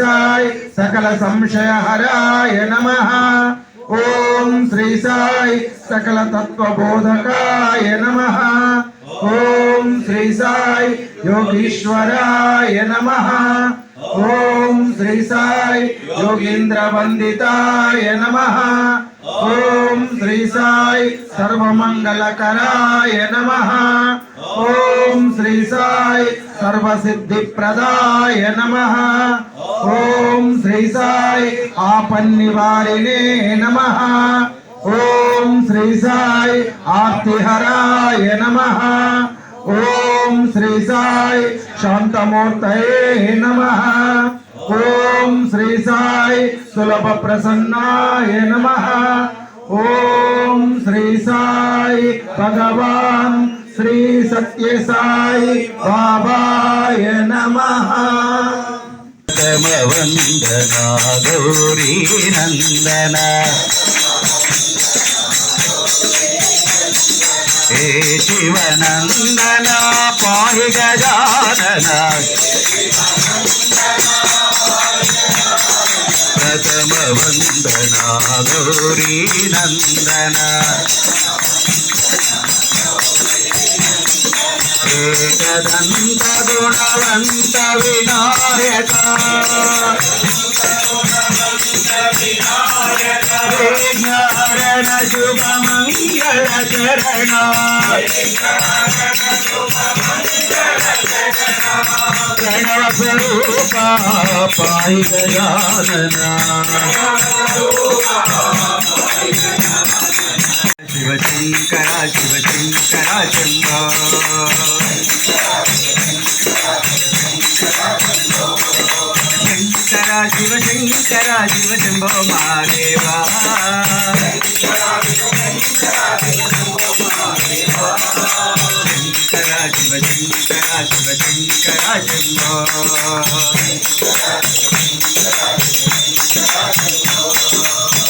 సాయి సకల సంశయ హరాయ నమ. ఓం శ్రీ సాయి సకల తత్వబోధకాయ నమ. ఓం శ్రీ సాయి యోగీశ్వరాయ నమ. ఓం శ్రీ సాయి యోగీంద్ర వందితాయ నమ. ఓం శ్రీ సాయి సర్వమంగళకరాయ నమ. ఓం శ్రీ సాయి సర్వసిద్ధిప్రదాయ నమ. ఓం శ్రీ సాయి ఆపన్నివారిణే నమ. ఓం శ్రీ సాయి ఆర్తిహరాయ నమ. ఓం శ్రీ సాయి శాంతమూర్తయే నమ. ఓం శ్రీ సాయి సులభ ప్రసన్నాయ నమ. ఓం శ్రీ సాయి భగవాన్ శ్రీ సత్య సాయి బాబాయ నమ. వందనా గౌరీ నందన. హే శివనందన పాయి గజానన గౌరీ నందన. ఏకదంత గుణవంత వినాయక విఘ్నహరణ శుభ మంగళ చరణ ప్రణవ స్వరూప పాయి గజానన శివశంకర శివశంకర శంభో. శంకర శివశంకర శివశంభో మాదేవా శంకర శివశంకర శివశంకర శంభో.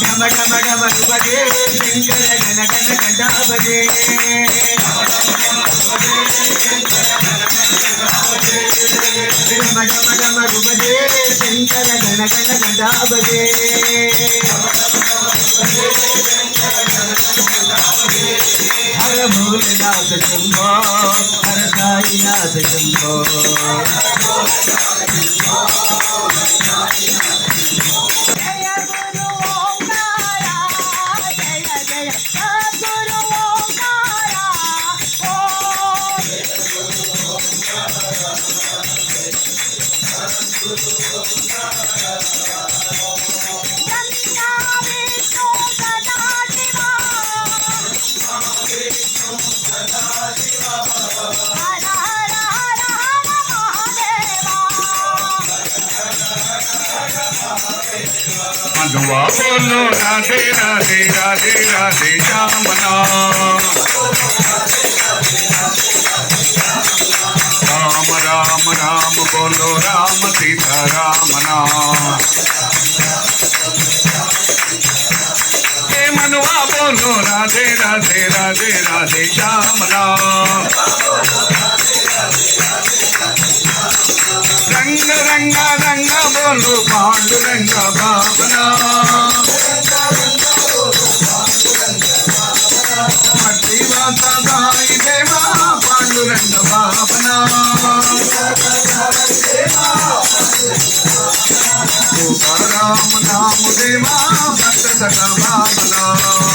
ఢమ ఢమ ఢమ భజే శంకర గణ గణ గణ భజే ఢమ ఢమ ఢమ భజే శంకర గణ గణ గణ భజే హర భోలేనాథ శంభో హర సాయినాథ శంభో শ্যামা বলো রাধে রাধে রাধে রাধে শ্যামনা রাম রাম রাম বলো রাম সীতা রামনা মনুয়া বলো রাধে রাধে রাধে রাধে শ্যামনা రంగ రంగ రంగ బోలు పాండు రంగ భావన. మట్టి వాతాయి దేవా పాండు రంగ భావన. రామ నామ దేవా భక్త సక భావన.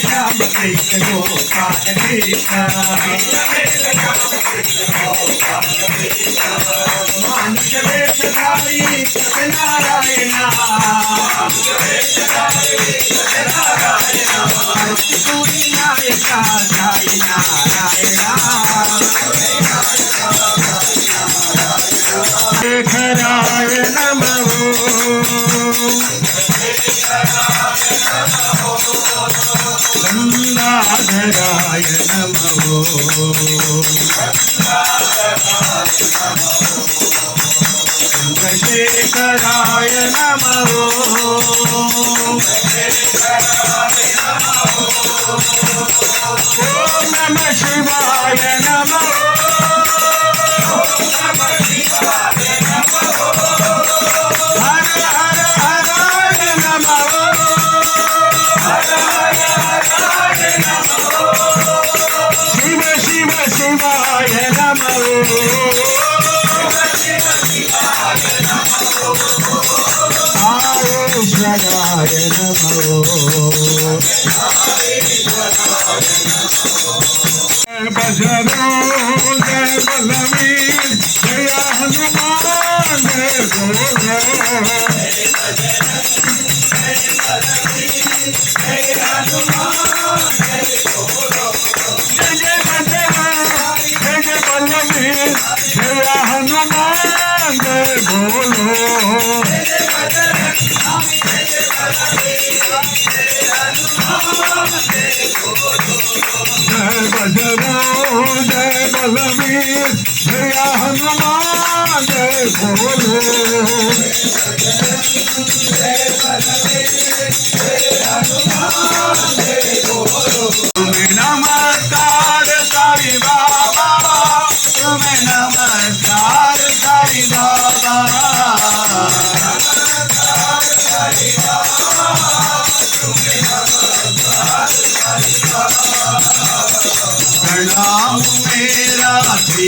श्याम कृष्ण गोपाल कृष्ण मानुष वेशधारी सत्यनारायण सूर्य नायका साई नारायण శేఖరాయ నమో గంగాధరాయ నమో చంద్రశేఖరాయ నమో భజనో జయ బలవీర్ జయ హనుమాన్ జయ గోర జయ जय हनुमान जय भोले तुम्हें नमस्कार साई बाबा तुम्हें नमस्कार साई बाबा प्रणाम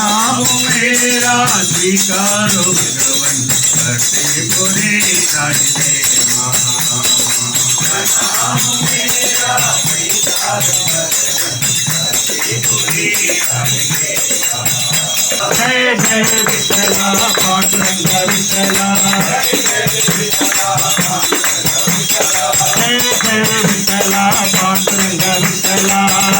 नाम मेरा स्वीकारो भगवन करते पूरे साजे जय जय विठला पाठ विठला जय जय विठला पाठ विठला।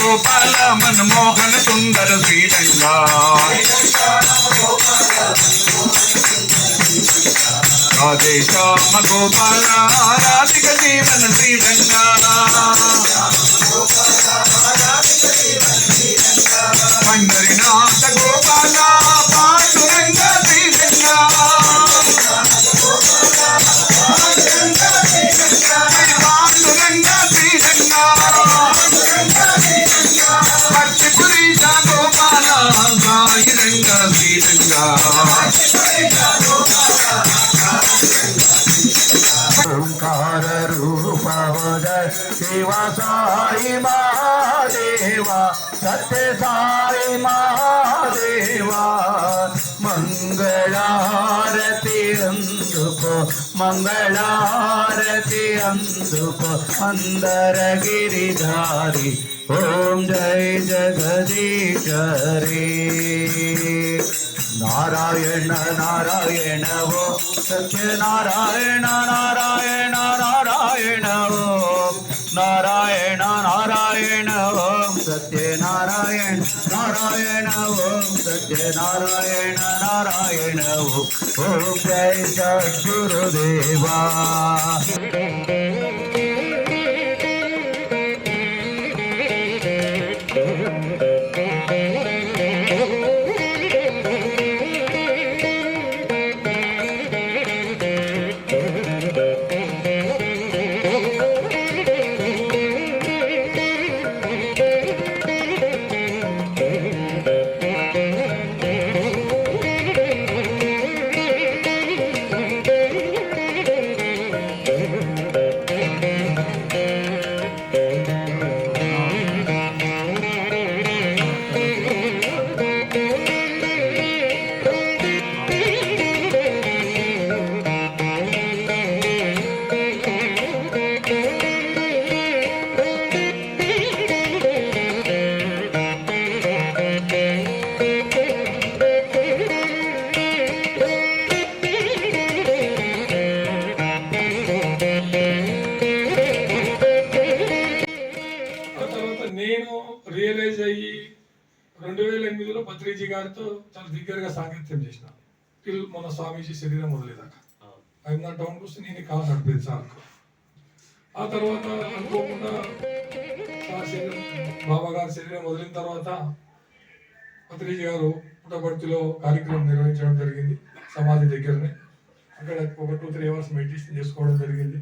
గోపాల మన్మోహన సుందర శ్రీరంగా. గోపాల రాధిక జీవన శ్రీరంగా. పండరినాథ గోపాల పాండురంగ മംഗളാരതി അന്തുപോ മംഗളാരതി അന്തുപോ മന്ദരഗിരിധാരി ഓം ജയ ജഗദീശരേ നാരായണ നാരായണവോ സഖ്യ നാരായണ നാരായണ సత్యనారాయణ నారాయణ ఓం సత్యనారాయణ నారాయణ ఓం. జయ సద్గురుదేవా. గారితో చాలా దగ్గరగా సాంగత్యం చేసిన. టిల్ మన స్వామీజీ శరీరం వదిలేదాకా. ఆయన టౌన్కి వస్తే నేను కావాలి నడిపేది సార్కు. ఆ తర్వాత అనుకోకుండా సార్ శరీరం బాబా గారి శరీరం వదిలిన తర్వాత పత్రిజీ గారు పుట్టపర్తిలో కార్యక్రమం నిర్వహించడం జరిగింది సమాధి దగ్గరనే. అక్కడ ఒక టూ త్రీ అవర్స్ మెడిటేషన్ చేసుకోవడం జరిగింది.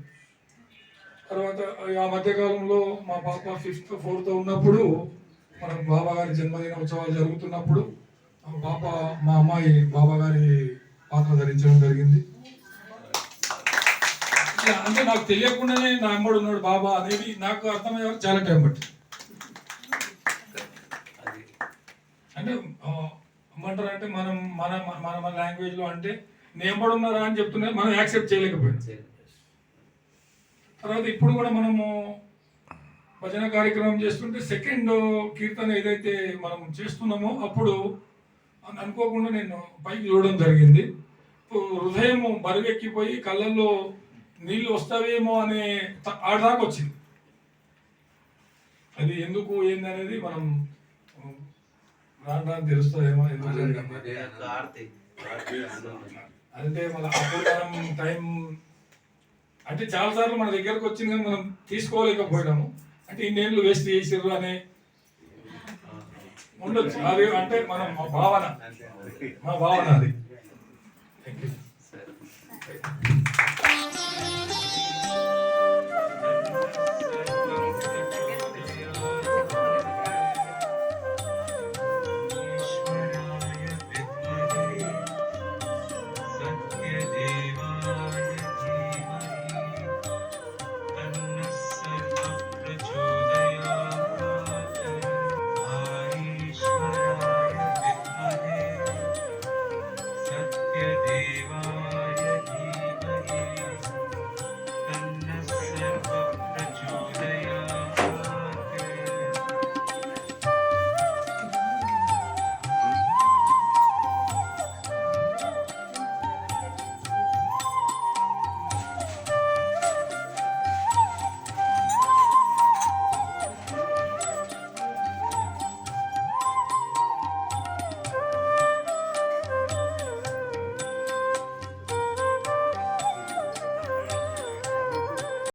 తర్వాత ఆ మధ్యకాలంలో మా పాప ఫిఫ్త్ ఫోర్త్ ఉన్నప్పుడు మన బాబా గారి జన్మదిన ఉత్సవాలు జరుగుతున్నప్పుడు పాప మా అమ్మాయి బాబా గారి పాత్ర ధరించడం జరిగింది. అంటే నాకు తెలియకుండానే నా అమ్మడు ఉన్నాడు బాబా అనేది నాకు అర్థమయ్యే చాలా టైం పట్టింది. అంటే ఆ, ఏమంటారు అంటే మనం మన మన మన లాంగ్వేజ్లో అంటే నేను ఉన్నారా అని చెప్తున్నారు మనం యాక్సెప్ట్ చేయలేకపోయాం తర్వాత ఇప్పుడు కూడా మనము భజన కార్యక్రమం చేస్తుంటే సెకండ్ కీర్తన ఏదైతే మనం చేస్తున్నామో అప్పుడు అన్- అనుకోకుండా నేను పైకి చూడడం జరిగింది. హృదయం బరువెక్కిపోయి కళ్ళల్లో నీళ్ళు వస్తావేమో అనే త- ఆడదాకా వచ్చింది. అది ఎందుకు ఏంది అనేది మనం రాను రాను తెలుస్తుందేమో అంటే మన అప్పుడు మనం టైం అంటే చాలా సార్లు మన దగ్గరకు వచ్చింది కానీ మనం తీసుకోలేకపోయినాము. అంటే ఇన్నేళ్ళు వేస్ట్ చేసిర్రు అనే ఉండొచ్చు. అది అంటే మనం మా భావన. మా భావన అది. Thank you